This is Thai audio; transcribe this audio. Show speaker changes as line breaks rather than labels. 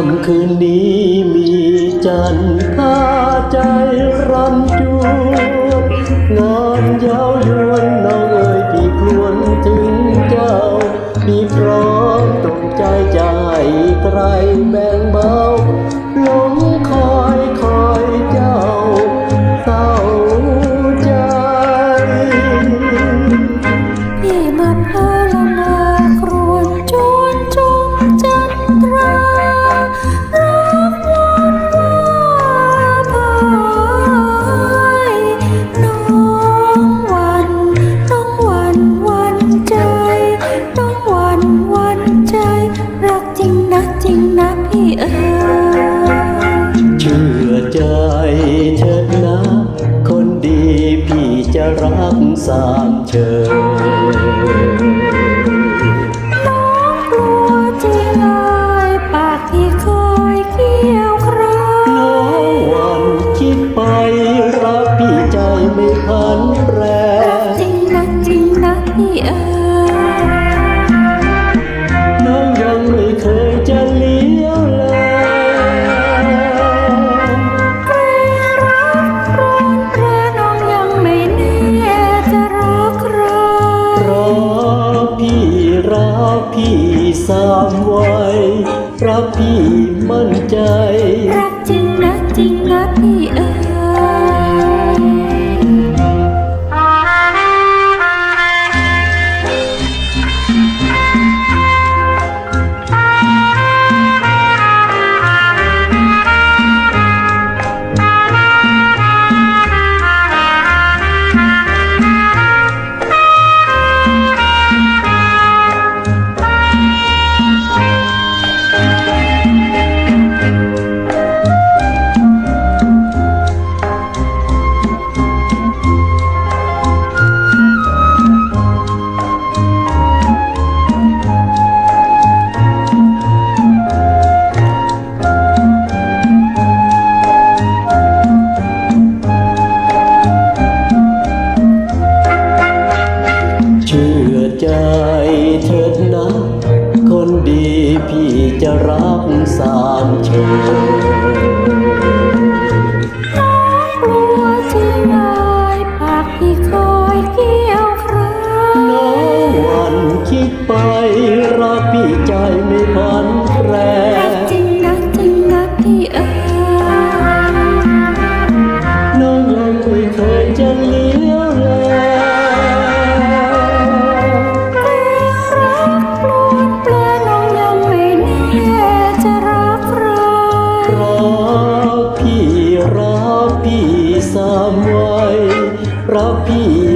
ำคืนนี้มีจันทราใจรั
นจูงานยาวยวน
น้องหวันคิดไปรักพี่ใจไม่พันแปร
จริงนะจริงนะพี่เอ๋
ที่มั่
นใจ รักจริง
ใจเถิดนะ คนดีพี่จะรักสามเชย
กลัวจริงเลยปากที่คอยเกี่ยวครา
น้องหวันคิดไปรักพี่ใจไม่พันแปร
รักจริงนะจริงนะพี่เอ๋
น้องยังไม่เคยจะลี้ยวแล สามไว้รักพี่